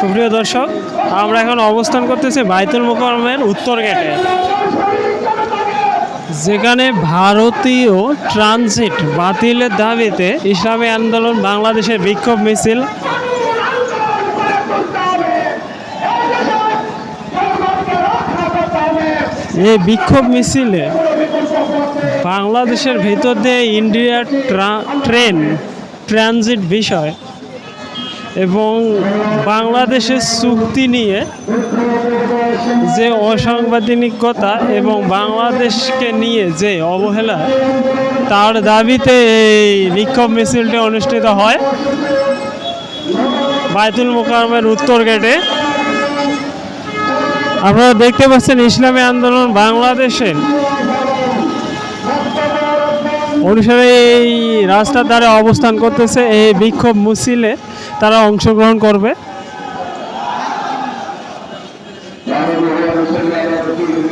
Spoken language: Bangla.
সুপ্রিয় দর্শক, আমরা এখন অবস্থান করতেছি বাইতুল মোকারমের উত্তর গেটে, যেখানে ভারতীয় ট্রানজিট বাতিলের দাবিতে ইসলামী আন্দোলন, বাংলাদেশের বিক্ষোভ মিছিল। এই বিক্ষোভ মিছিলে বাংলাদেশের ভেতর দিয়ে ইন্ডিয়া ট্রা- ট্রেন, ট্রানজিট বিষয় এবং বাংলাদেশের চুক্তি নিয়ে যে অসাংবিধানিকতা এবং বাংলাদেশকে নিয়ে যে অবহেলা, তার দাবিতে এই বিক্ষোভ মিছিলটি অনুষ্ঠিত হয় বায়তুল মোকারমের উত্তর গেটে। আপনারা দেখতে পাচ্ছেন ইসলামী আন্দোলন বাংলাদেশের অনুসারে এই রাস্তার ধারে অবস্থান করতেছে এই বিক্ষোভ মিছিলে। তারা অংশগ্রহণ করবে।